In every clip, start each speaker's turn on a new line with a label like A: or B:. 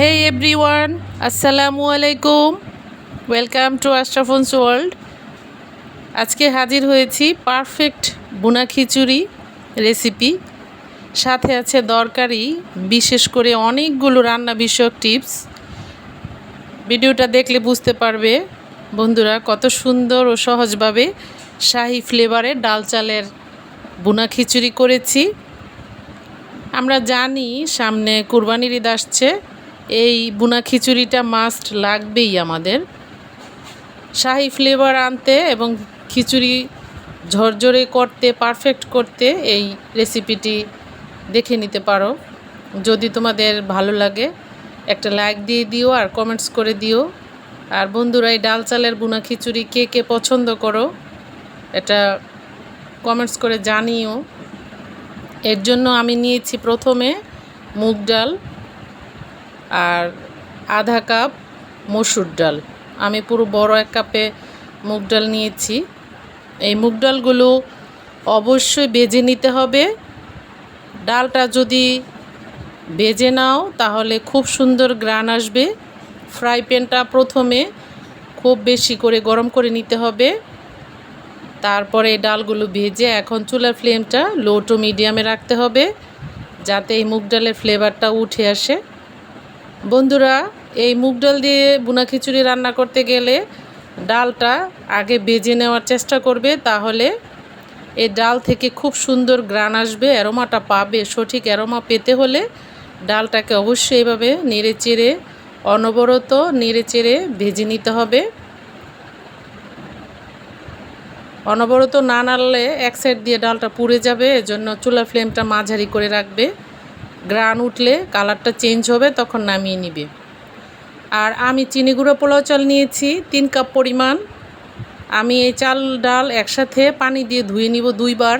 A: হে everyone, আসসালামু আলাইকুম। Welcome to আশরাফুন্স world আজকে হাজির হয়েছি পারফেক্ট বুনা খিচুড়ি রেসিপি সাথে আছে দরকারি বিশেষ করে অনেকগুলো রান্না বিষয়ক টিপস ভিডিওটা দেখলে বুঝতে পারবে বন্ধুরা কত সুন্দর ও সহজভাবে শাহি ফ্লেভারের ডাল চালের বুনা খিচুড়ি করেছি। আমরা জানি সামনে কুরবানির ঈদ আসছে এই বুনা খিচুড়িটা মাস্ট লাগবেই আমাদের। শাহি ফ্লেভার আনতে এবং খিচুড়ি ঝরঝরে করতে পারফেক্ট করতে এই রেসিপিটি দেখে নিতে পারো। যদি তোমাদের ভালো লাগে, একটা লাইক দিয়ে দিও আর কমেন্টস করে দিও। আর বন্ধুরা, এই ডাল চালের বুনা খিচুড়ি কে কে পছন্দ করো, এটা কমেন্টস করে জানিও। এর জন্য আমি নিয়েছি প্রথমে মুগ ডাল আর আধা কাপ মসুর ডাল। আমি পুরো বড় এক কাপে মুগ ডাল নিয়েছি। এই মুগ ডালগুলো অবশ্যই বেজে নিতে হবে। ডালটা যদি বেজে নাও, তাহলে খুব সুন্দর গ্রান আসবে। ফ্রাই প্যানটা প্রথমে খুব বেশি করে গরম করে নিতে হবে। তারপরে ডালগুলো ভেজে এখন চুলার ফ্লেমটা লো টু মিডিয়ামে রাখতে হবে, যাতে এই মুগ ডালের ফ্লেভারটা উঠে আসে। বন্ধুরা, এই মুগ ডাল দিয়ে বুনা খিচুড়ি রান্না করতে গেলে ডালটা আগে বেজে নেওয়ার চেষ্টা করবে, তাহলে এই ডাল থেকে খুব সুন্দর গ্রান আসবে, অ্যারোমাটা পাবে। সঠিক অ্যারোমা পেতে হলে ডালটাকে অবশ্যই এভাবে নেড়ে চেড়ে, অনবরত নেড়ে চেড়ে ভেজে নিতে হবে। অনবরত না নাড়লে এক সাইড দিয়ে ডালটা পুড়ে যাবে, এজন্য চুলার ফ্লেমটা মাঝারি করে রাখবে। গ্রান উঠলে কালারটা চেঞ্জ হবে, তখন নামিয়ে নিবে। আর আমি চিনি গুঁড়ো পোলাও চাল নিয়েছি, তিন কাপ পরিমাণ। আমি এই চাল, ডাল একসাথে পানি দিয়ে ধুয়ে নিব দুইবার।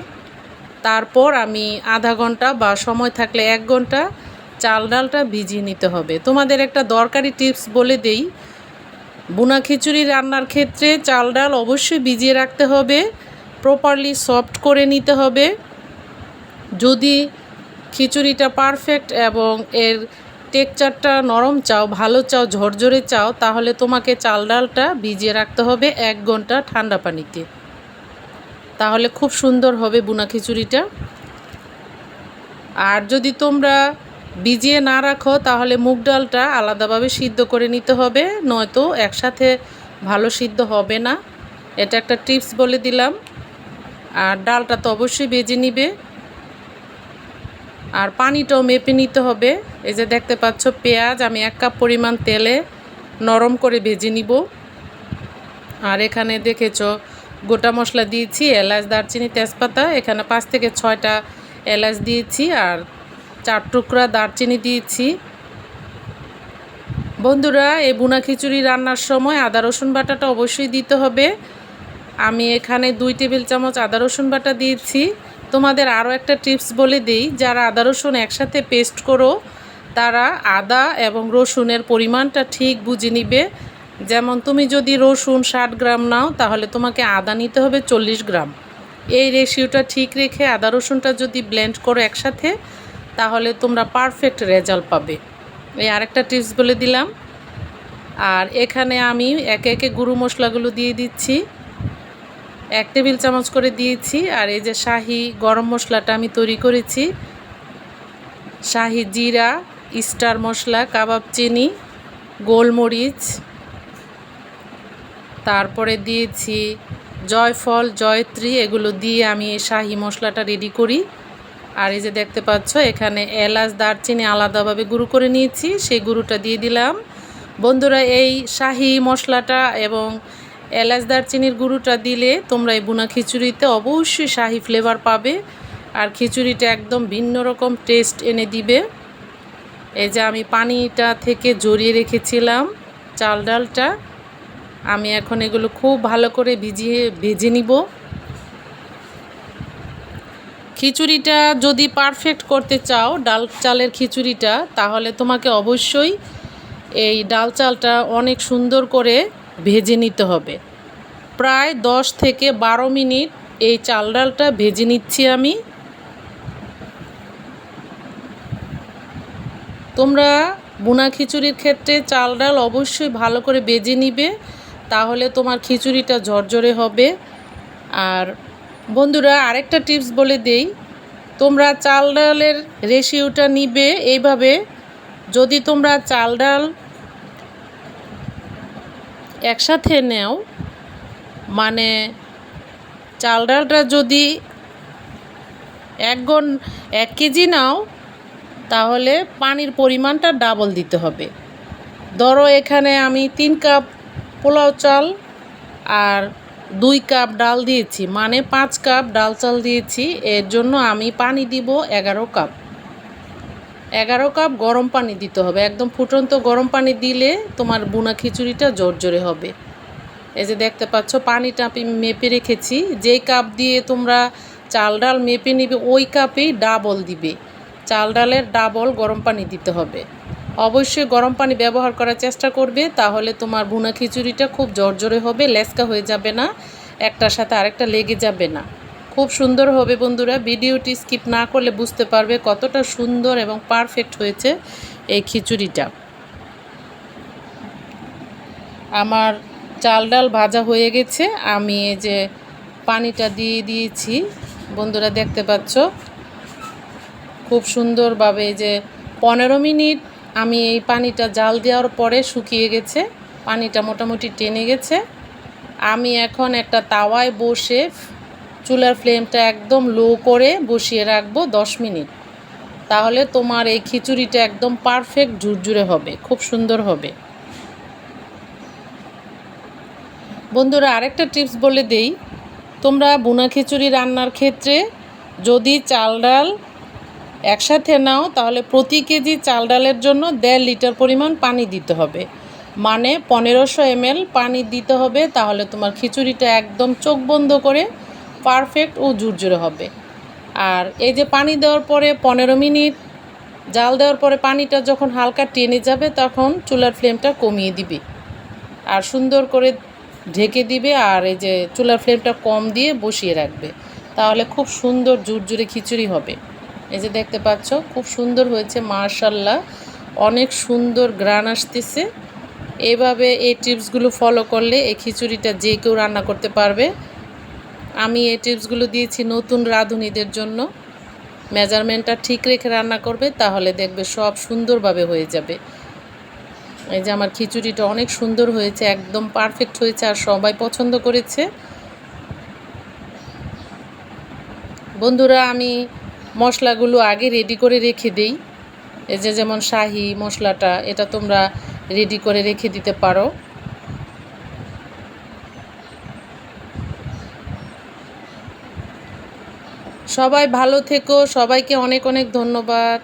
A: তারপর আমি আধা ঘণ্টা বা সময় থাকলে এক ঘণ্টা চাল, ডালটা ভিজিয়ে নিতে হবে। তোমাদের একটা দরকারি টিপস বলে দেই, বুনা খিচুড়ি রান্নার ক্ষেত্রে চাল, ডাল অবশ্যই ভিজিয়ে রাখতে হবে, প্রপারলি সফট করে নিতে হবে। যদি খিচুড়িটা পারফেক্ট এবং এর টেকচারটা নরম চাও, ভালো চাও, ঝরঝরে চাও, তাহলে তোমাকে চাল ডালটা ভিজিয়ে রাখতে হবে এক ঘণ্টা ঠান্ডা পানিতে। তাহলে খুব সুন্দর হবে বুনা খিচুড়িটা। আর যদি তোমরা ভিজিয়ে না রাখো, তাহলে মুগ ডালটা আলাদাভাবে সিদ্ধ করে নিতে হবে, নয়তো একসাথে ভালো সিদ্ধ হবে না। এটা একটা টিপস বলে দিলাম। আর ডালটা তো অবশ্যই বেজে নিবে। আর পানিটাও মেপে নিতে হবে। এই যে দেখতে পাচ্ছ পেঁয়াজ, আমি এক কাপ পরিমাণ তেলে নরম করে ভেজে নিব। আর এখানে দেখেছ গোটা মশলা দিয়েছি, এলাচ, দারচিনি, তেজপাতা, এখানে পাঁচ থেকে ছয়টা এলাচ দিয়েছি আর চার টুকরা দারচিনি দিয়েছি। বন্ধুরা, এই বুনা খিচুড়ি রান্নার সময় আদা, রসুন বাটাটা অবশ্যই দিতে হবে। আমি এখানে দুই টেবিল চামচ আদা, রসুন বাটা দিয়েছি। তোমাদের আরও একটা টিপস বলে দিই, যারা আদা, রসুন একসাথে পেস্ট করো, তারা আদা এবং রসুনের পরিমাণটা ঠিক বুঝে নিবে। যেমন তুমি যদি রসুন ষাট গ্রাম নাও, তাহলে তোমাকে আদা নিতে হবে চল্লিশ গ্রাম। এই রেশিওটা ঠিক রেখে আদা, রসুনটা যদি ব্লেন্ড করো একসাথে, তাহলে তোমরা পারফেক্ট রেজাল্ট পাবে। এই আরেকটা টিপস বলে দিলাম। আর এখানে আমি একে একে গুঁড়ো মশলাগুলো দিয়ে দিচ্ছি। এক টেবিল চামচ করে দিয়েছি, আর এই যে শাহি গরম মশলাটা আমি তৈরি করেছি। শাহি জিরা, স্টার মশলা, কাবাব চিনি, গোলমরিচ। তারপরে দিয়েছি জয়ফল, জয়ত্রী, এগুলো দিয়ে আমি এই শাহি মশলাটা রেডি করি। আর এই যে দেখতে পাচ্ছ, এখানে এলাচ, দারচিনি আলাদাভাবে গুঁড়ো করে নিয়েছি, সেই গুঁড়োটা দিয়ে দিলাম। বন্ধুরা, এই শাহি মশলাটা এবং এলাচ দারচিনির গুঁড়োটা দিলে তোমরা এই বুনা খিচুড়িতে অবশ্যই শাহি ফ্লেভার পাবে। আর খিচুড়িটা একদম ভিন্ন রকম টেস্ট এনে দিবে। এই যে আমি পানিটা থেকে জড়িয়ে রেখেছিলাম চাল ডালটা। আমি এখন এগুলো খুব ভালো করে ভিজিয়ে, ভেজে নিব। খিচুড়িটা যদি পারফেক্ট করতে চাও ডাল চালের খিচুড়িটা, তাহলে তোমাকে অবশ্যই এই ডাল চালটা অনেক সুন্দর করে ভেজে নিতে হবে। প্রায় দশ থেকে বারো মিনিট এই চাল ডালটা ভেজে নিচ্ছি আমি। তোমরা বুনা খিচুড়ির ক্ষেত্রে চাল ডাল অবশ্যই ভালো করে বেজে নিবে, তাহলে তোমার খিচুড়িটা ঝরঝরে হবে। আর বন্ধুরা, আরেকটা টিপস বলে দেই, তোমরা চাল ডালের রেশিওটা নিবে এইভাবে, যদি তোমরা চাল ডাল একসাথে নেও মানে চাল ডালটা যদি এক গন এক কেজি নাও, তাহলে পানির পরিমাণটা ডাবল দিতে হবে। ধরো এখানে আমি তিন কাপ পোলাও চাল আর দুই কাপ ডাল দিয়েছি মানে পাঁচ কাপ ডাল চাল দিয়েছি, এর জন্য আমি পানি দিব এগারো কাপ। এগারো কাপ গরম পানি দিতে হবে। একদম ফুটন্ত গরম পানি দিলে তোমার বুনা খিচুড়িটা জোরজোরে হবে। এই যে দেখতে পাচ্ছ, পানিটা আমি মেপে রেখেছি। যেই কাপ দিয়ে তোমরা চাল ডাল মেপে নিবে, ওই কাপেই ডাবল দিবে। চাল ডালের ডাবল গরম পানি দিতে হবে। অবশ্যই গরম পানি ব্যবহার করার চেষ্টা করবে, তাহলে তোমার বুনা খিচুড়িটা খুব জর্জরে হবে, লেসকা হয়ে যাবে না, একটার সাথে আরেকটা লেগে যাবে না। খুব সুন্দর হবে বন্ধুরা। ভিডিওটি স্কিপ না করলে বুঝতে পারবে কতটা সুন্দর এবং পারফেক্ট হয়েছে এই খিচুড়িটা। আমার চাল ডাল ভাজা হয়ে গেছে। আমি এই যে পানিটা দিয়ে দিয়েছি। বন্ধুরা দেখতে পাচ্ছ? খুব সুন্দরভাবে যে পনেরো মিনিট আমি এই পানিটা জাল দেওয়ার পরে শুকিয়ে গেছে। পানিটা মোটামুটি টেনে গেছে। আমি এখন একটা তাওয়ায় বসে চুলার ফ্লেমটা একদম লো করে বসিয়ে রাখব দশ মিনিট। তাহলে তোমার এই খিচুড়িটা একদম পারফেক্ট ঝুরঝুরে হবে, খুব সুন্দর হবে। বন্ধুরা আরেকটা টিপস বলে দেই, তোমরা বুনা খিচুড়ি রান্নার ক্ষেত্রে যদি চাল ডাল একসাথে নাও, তাহলে প্রতি কেজি চাল ডালের জন্য দেড় লিটার পরিমাণ পানি দিতে হবে। মানে পনেরোশো এমএল পানি দিতে হবে, তাহলে তোমার খিচুড়িটা একদম চোখ বন্ধ করে পারফেক্ট ও ঝুরঝুরে হবে। আর এই যে পানি দেওয়ার পরে পনেরো মিনিট, জাল দেওয়ার পরে পানিটা যখন হালকা টেনে যাবে তখন চুলার ফ্লেমটা কমিয়ে দিবে। আর সুন্দর করে ঢেকে দিবে আর এই যে চুলার ফ্লেমটা কম দিয়ে বসিয়ে রাখবে। তাহলে খুব সুন্দর জুরজুরে খিচুড়ি হবে। এই যে দেখতে পাচ্ছ, খুব সুন্দর হয়েছে মার্শাল্লাহ অনেক সুন্দর গ্রান আসতেছে। এইভাবে এই টিপসগুলো ফলো করলে এই খিচুড়িটা যে কেউ রান্না করতে পারবে। আমি এই টিপসগুলো দিয়েছি নতুন রাঁধুনিদের জন্য। মেজারমেন্টটা ঠিক রেখে রান্না করবে, তাহলে দেখবে সব সুন্দরভাবে হয়ে যাবে। এই যে আমার খিচুড়িটা অনেক সুন্দর হয়েছে, একদম পারফেক্ট হয়েছে আর সবাই পছন্দ করেছে। বন্ধুরা, আমি মশলাগুলো আগে রেডি করে রেখে দিই। এই যে যেমন শাহি মশলাটা, এটা তোমরা রেডি করে রেখে দিতে পারো। সবাই ভালো থেকো সবাইকে অনেক অনেক ধন্যবাদ।